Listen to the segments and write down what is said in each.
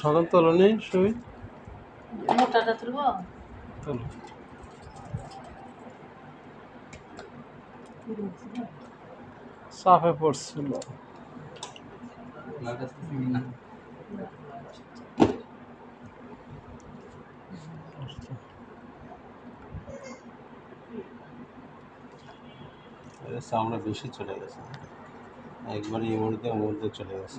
সকাল তোলো নেই শুই মোটাটা তুলবো? তোলো। সাফে পড়ছিল। চামড়া বেশি চলে গেছে। একবারে এই মুহূর্তে মুহূর্তে চলে গেছে।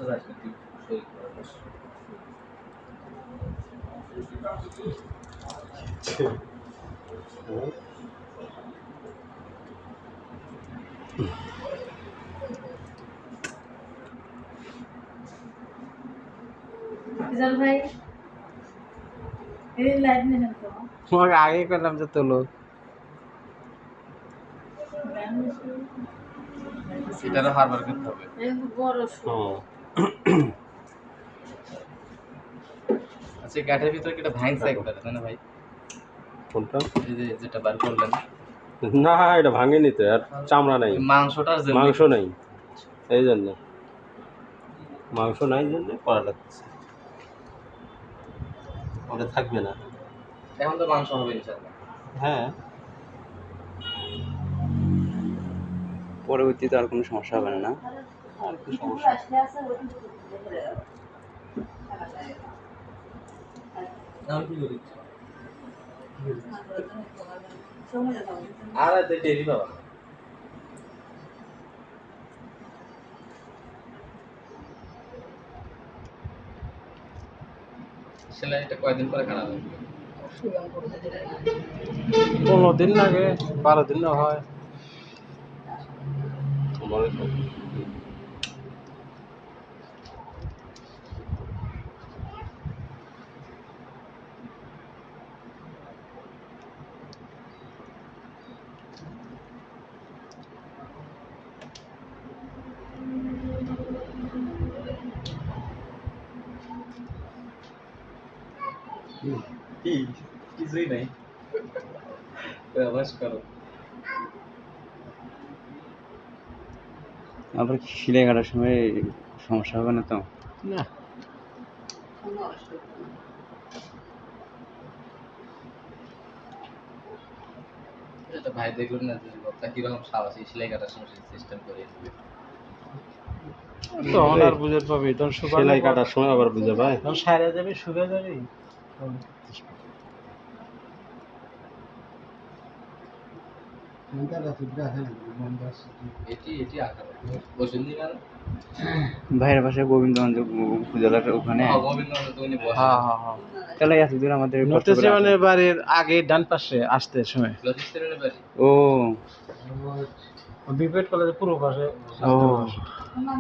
ভাই এই লাইট নেন তো তোমাকে আগে করলাম যে তোলো। এটারও হারবার করতে হবে। এই বড় শু। হুম আচ্ছা কাঠের ভিতরে কি এটা ভাঙছে একবারে তাই না ভাই? কোনটা? এই যে যেটা বার করলেন। না এটা ভাঙেনি তো আর চামড়া নাই। জন্য। মাংস নেই। এই জন্য। মাংস নাই জন্য করা লাগছে ওটা থাকবে না। এখন তো মাংস হবে ইনশাআল্লাহ। হ্যাঁ। পরবর্তীতে আর কোনো সমস্যা হবে না। আর কি সমস্যা আমি কি করি আর এতে বাবা। সেলাইটা কয়দিন পরে কাটা হবে? পনেরো দিন লাগে বারো দিন হয়। তোমার কি কিছুই নাই আবাস করো আবার সিলাই কাটার সময় সমস্যা হবে না তো? না। এটা ভাই দেখুন না যে লোকটা কীরকম সাহসী সেলাই কাটার সময় সিস্টেম করে দিবে। তখন আর বুঝে পাবি তখন সেলাই কাটার সময় আবার বুঝে ভাই তখন সাইরে যাবি শুকে যাবি এটি এটি আকার বসুন নি মানে ভাইয়ের পাশে গোবিন্দগঞ্জ উপজেলার ওখানে। হ্যাঁ, হ্যাঁ হ্যাঁ হ্যাঁ। তাহলে এত দূর আমাদের মানে। বাড়ির আগে ডান পাশে আসতে সময়। ও। বিপেড কলেজের পূর্ব পাশে। ও। নাও